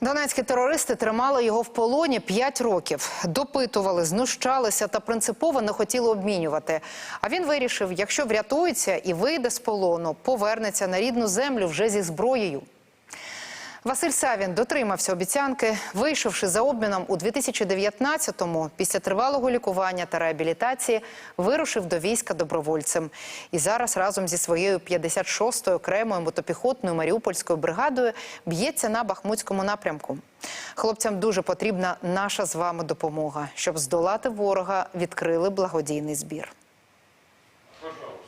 Донецькі терористи тримали його в полоні 5 років. Допитували, знущалися та принципово не хотіли обмінювати. А він вирішив, якщо врятується і вийде з полону, повернеться на рідну землю вже зі зброєю. Василь Савін дотримався обіцянки, вийшовши за обміном у 2019-му, після тривалого лікування та реабілітації, вирушив до війська добровольцем. І зараз разом зі своєю 56-ю окремою мотопіхотною маріупольською бригадою б'ється на Бахмутському напрямку. Хлопцям дуже потрібна наша з вами допомога, щоб здолати ворога, відкрили благодійний збір.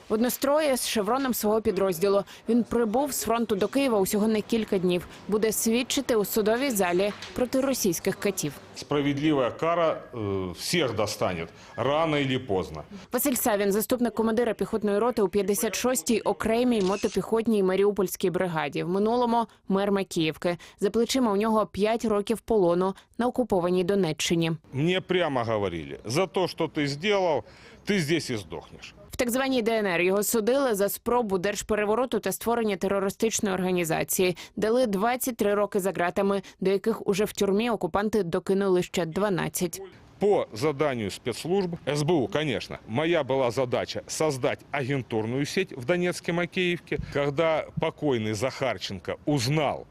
В однострої з шевроном свого підрозділу. Він прибув з фронту до Києва усього на кілька днів. Буде свідчити у судовій залі проти російських катів. Справедливая кара э, всех достанет, рано или поздно. Василь Савін, заступник командира піхотної роти у 56-й окремій мотопіхотній маріупольській бригаді. В минулому мер Макіївки. За плечима у нього 5 років полону на окупованій Донеччині. Мне прямо говорили, за то, что ты сделал, ты здесь и сдохнешь. Так званій ДНР його судили за спробу держперевороту та створення терористичної організації. Дали 23 роки за ґратами, до яких уже в тюрмі окупанти докинули ще 12. По заданию спецслужб, СБУ, конечно, моя была задача создать агентурную сеть в Донецке, Макеевке. Когда покойный Захарченко узнал,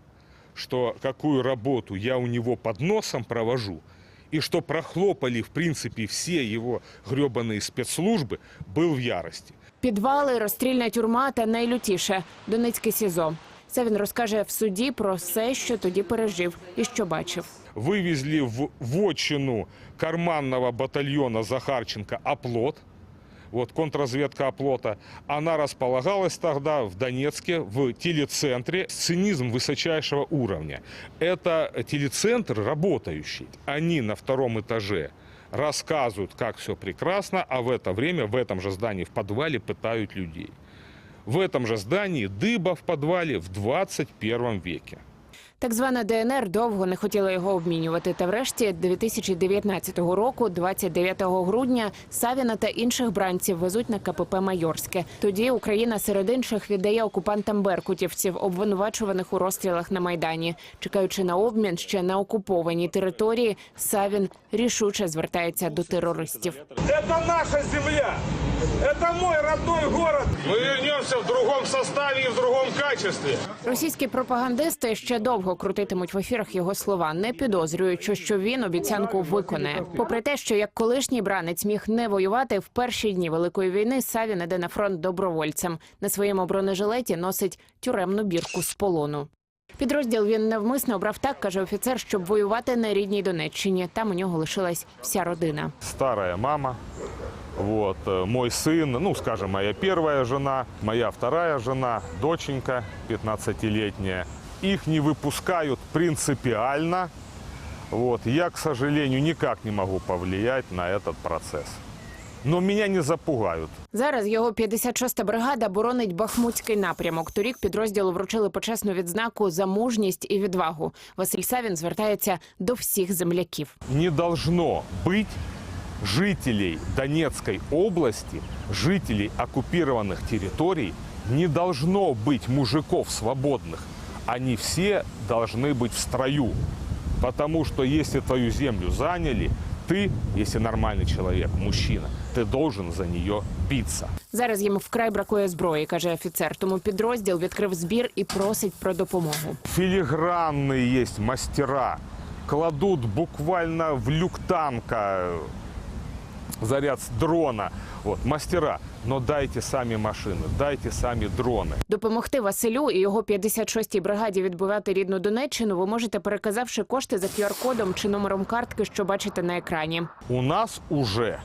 что какую работу я у него под носом провожу, и что прохлопали, в принципе, все его гребаные спецслужбы, был в ярости. Підвали, розстрільна тюрма та найлютіше Донецьке СІЗО. Це він розкаже в суді про все, що тоді пережив і що бачив. вывезли в вотчину карманного батальона Захарченко «Оплот», вот контрразведка оплота, она располагалась тогда в Донецке в телецентре. Цинизм высочайшего уровня. Это телецентр работающий. Они на втором этаже рассказывают, как все прекрасно, а в это время в этом же здании в подвале пытают людей. В этом же здании дыба в подвале в 21 веке. Так звана ДНР довго не хотіла його обмінювати. Та врешті 2019 року, 29 грудня, Савіна та інших бранців везуть на КПП Майорське. Тоді Україна серед інших віддає окупантам беркутівців, обвинувачуваних у розстрілах на майдані. Чекаючи на обмін ще на окупованій території, Савін рішуче звертається до терористів. Это наша земля. Это мой родной город. Мы вернемся в другом составе и в другом качестве. Російські пропагандисти ще довго крутитимуть в ефірах його слова, не підозрюючи, що він обіцянку виконає. Попри те, що як колишній бранець міг не воювати в перші дні великої війни, Савін іде на фронт добровольцем. На своєму бронежилеті носить тюремну бірку з полону. Підрозділ він навмисно обрав так, каже офіцер, щоб воювати на рідній Донеччині. Там у нього лишилась вся родина. старая мама, вот, э, мой сын, ну, скажем, моя первая жена, моя вторая жена, доченька 15-летняя Их не выпускают принципиально. Вот. Я, к сожалению, никак не могу повлиять на этот процесс. Но меня не запугают. Зараз його 56-та бригада боронить Бахмутський напрямок. Торік підрозділу вручили почесну відзнаку за мужність і відвагу. Василь Савін звертається до всіх земляків. Не должно быть жителей Донецкой области, жителей оккупированных территорий, не должно быть мужиков свободных. Они все должны быть в строю. Потому что если твою землю заняли, ты, если нормальный человек, мужчина, ты должен за нее биться. Зараз їм вкрай бракує зброї, каже офіцер. Тому підрозділ відкрив збір і просить про допомогу. Филигранные есть мастера. Кладут буквально в люк танка заряд с дрона. Вот, мастера. Но дайте сами машины, дайте сами дроны. Допомогти Василю і його 56-й бригаді відбивати рідну Донеччину. Ви можете переказавши кошти за QR-кодом чи номером картки, що бачите на екрані. У нас уже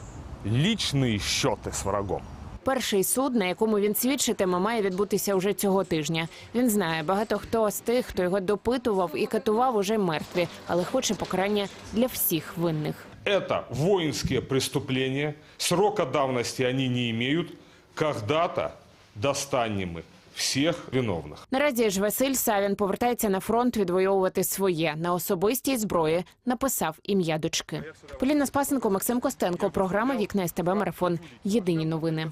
личные счеты с врагом. Перший суд, на якому він свідчитиме, має відбутися уже цього тижня. Він знає, багато хто з тих, хто його допитував і катував, уже мертві, але хоче покарання для всіх винних. Это воинские преступления. Срока давности они не имеют. Когда-то достанем мы всех виновных. Наразі ж Василь Савін повертається на фронт відвоювати своє на особистій зброї. Написав ім'я дочки. Поліна Спасенко, Максим Костенко. Програма Вікна СТБ Марафон. Єдині новини.